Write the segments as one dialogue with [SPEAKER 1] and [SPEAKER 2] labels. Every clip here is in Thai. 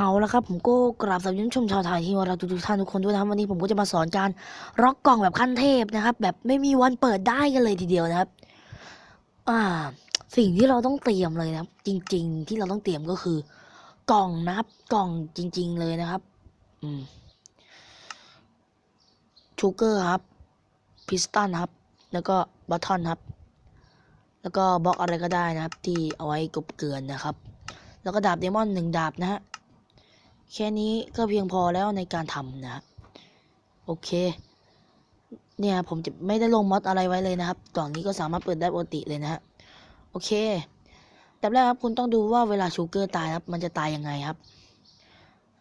[SPEAKER 1] เอาละครับผมก็กราบสวัสดีผู้ชมชาวไทยที่รักทุกท่านทุกคนด้วยนะครับวันนี้ผมก็จะมาสอนการร็อกกล่องแบบขั้นเทพนะครับ แบบไม่มีวันเปิดได้กันเลยทีเดียวนะครับ อ่า สิ่งที่เราต้องเตรียมเลยนะครับ จริง ๆ ที่เราต้องเตรียมก็คือ กล่องนะครับกล่องจริง ๆ เลยนะครับ อืมชูเกอร์ครับพิสตันครับ แล้วก็บัตทอนครับ แล้วก็บล็อกอะไรก็ได้นะครับ ที่เอาไว้กบเกลือนนะครับ แล้วก็ดาบเดมอนหนึ่งดาบนะฮะ แค่นี้ก็เพียงพอแล้วในการทำนะครับโอเค เนี่ยผมจะไม่ได้ลงมอดอะไรไว้เลยนะครับ กล่องนี้ก็สามารถเปิดได้ปกติเลยนะฮะโอเค แต่แรกครับคุณต้องดูว่าเวลาชูเกอร์ตายครับ มันจะตายยังไงครับ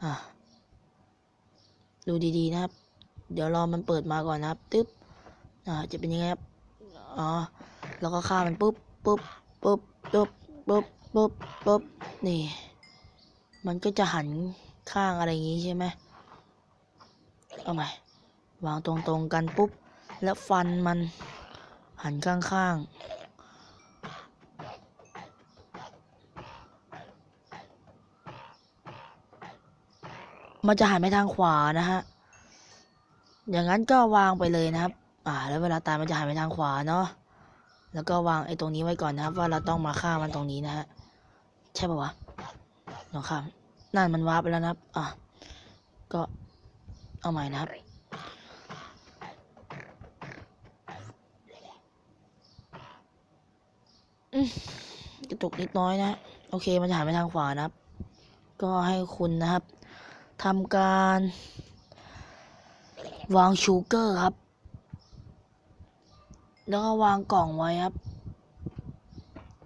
[SPEAKER 1] อ่าดูดีๆนะครับ เดี๋ยวรอมันเปิดมาก่อนนะครับตึ๊บอ่าจะเป็นยังไงครับอ๋อแล้วก็ฆ่ามันปุ๊บปุ๊บปุ๊บปุ๊บปุ๊บปุ๊บปุ๊บนี่ มันก็จะหัน ข้างอะไรอย่างงี้ใช่ไหมเอาใหม่วางตรงๆกันปุ๊บ แล้วฟันมันหันข้างๆ มันจะหันไปทางขวานะฮะ อย่างนั้นก็วางไปเลยนะครับ อ่า แล้วเวลาตายมันจะหันไปทางขวาเนาะ แล้วก็วางไอ้ตรงนี้ไว้ก่อนนะครับ ว่าเราต้องมาฆ่ามันตรงนี้นะฮะ ใช่ปะวะลองข้าม นั่นมันวาร์ปไปแล้วนะครับ อะ ก็เอาใหม่นะครับ กระตุกนิดน้อยนะ โอเค มันจะหันไปทางขวานะครับ ก็ให้คุณนะครับทำการ วางชูเกอร์ครับ แล้วก็วางกล่องไว้ครับ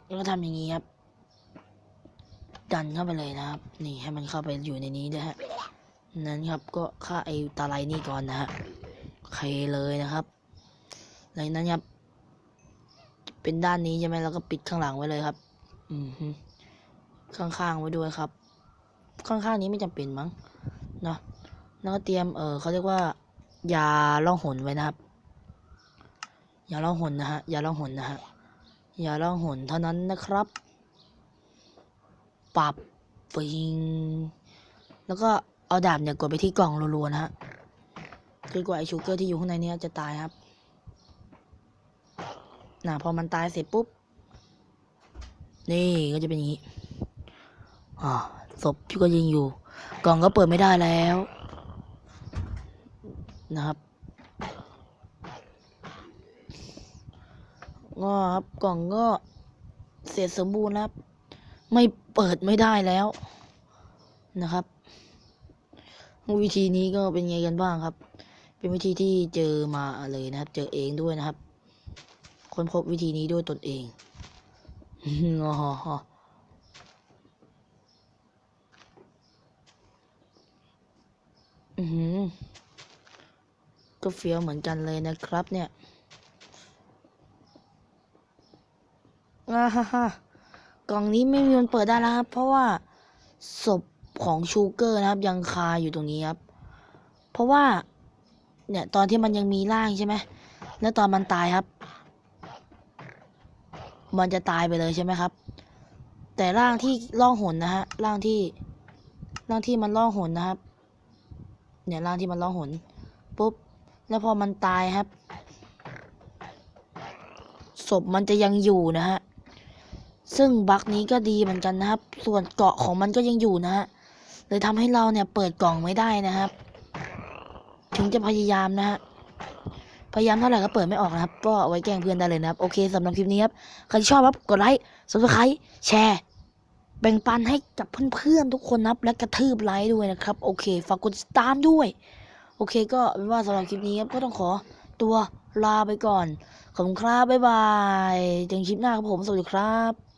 [SPEAKER 1] แล้วก็ทำอย่างนี้ครับ ดันเข้าไปเลยนะครับ นี่ให้มันเข้าไปอยู่ในนี้ด้วยฮะนั้นครับก็ฆ่าไอ้ตาไลนี่ก่อนนะฮะเคเลยนะครับหลังนั้นครับเป็นด้านนี้ใช่ไหมแล้วก็ปิดข้างหลังไว้เลยครับ อืมข้างๆไว้ด้วยครับ ข้างๆนี้ไม่จำเป็นมั้งเนาะแล้วก็เตรียมเออเขาเรียกว่ายาล่องหนไว้นะครับยาล่องหนนะฮะยาล่องหนนะฮะยาล่องหนเท่านั้นนะครับ ปับปิงแล้วก็เอาดาบเนี่ยกดไปที่กล่องรัวๆนะฮะจนกว่าไอชูเกอร์ที่อยู่ข้างในเนี้จะตายครับน่ะพอมันตายเสร็จปุ๊บ นี่ก็จะเป็นอย่างนี้อ่าศพที่ก็ยิงอยู่ กล่องก็เปิดไม่ได้แล้ว นะครับก็ครับกล่องก็เสร็จสมบูรณ์ครับ ไม่เปิดไม่ได้แล้วนะครับ วิธีนี้ก็เป็นไงกันบ้างครับ เป็นวิธีที่เจอมาเลยนะครับ เจอเองด้วยนะครับ ค้นพบวิธีนี้ด้วยตนเองงอฮออือหือก็เฟี้ยวเหมือนกันเลยนะครับเนี่ยอ่าฮ่าฮ่า กล่องนี้ไม่มีมันเปิดได้แล้วครับ เพราะว่าศพของชูเกอร์นะครับ ยังคาอยู่ตรงนี้ครับ เพราะว่า เนี่ยตอนที่มันยังมีร่างใช่ไหมแล้วตอนมันตายครับ มันจะตายไปเลยใช่ไหมครับ แต่ร่างที่ล่องหนนะฮะร่างที่ร่างที่มันล่องหนนะครับ เนี่ยร่างที่มันล่องหนปุ๊บแล้วพอมันตายครับศพมันจะยังอยู่นะฮะ ซึ่งบั๊กนี้ก็ดีเหมือนกันนะครับ ส่วนเกาะของมันก็ยังอยู่นะฮะเลยทำให้เราเนี่ยเปิดกล่องไม่ได้นะครับ ถึงจะพยายามนะฮะพยายามเท่าไหร่ก็เปิดไม่ออกนะครับ ก็เอาไว้แกล้งเพื่อนได้เลยนะครับ โอเคสำหรับคลิปนี้ครับ ใครที่ชอบครับกดไลค์ซับสไครต์แชร์ แบ่งปันให้กับเพื่อนๆทุกคนนะครับ และกระทืบไลค์ด้วยนะครับ โอเค ฝากกดติดตามด้วย โอเคก็เป็นว่าสำหรับคลิปนี้ครับ ก็ต้องขอตัวลาไปก่อน ขอบคุณครับ บ๊ายบายเจอกันคลิปหน้าครับผม สวัสดีครับ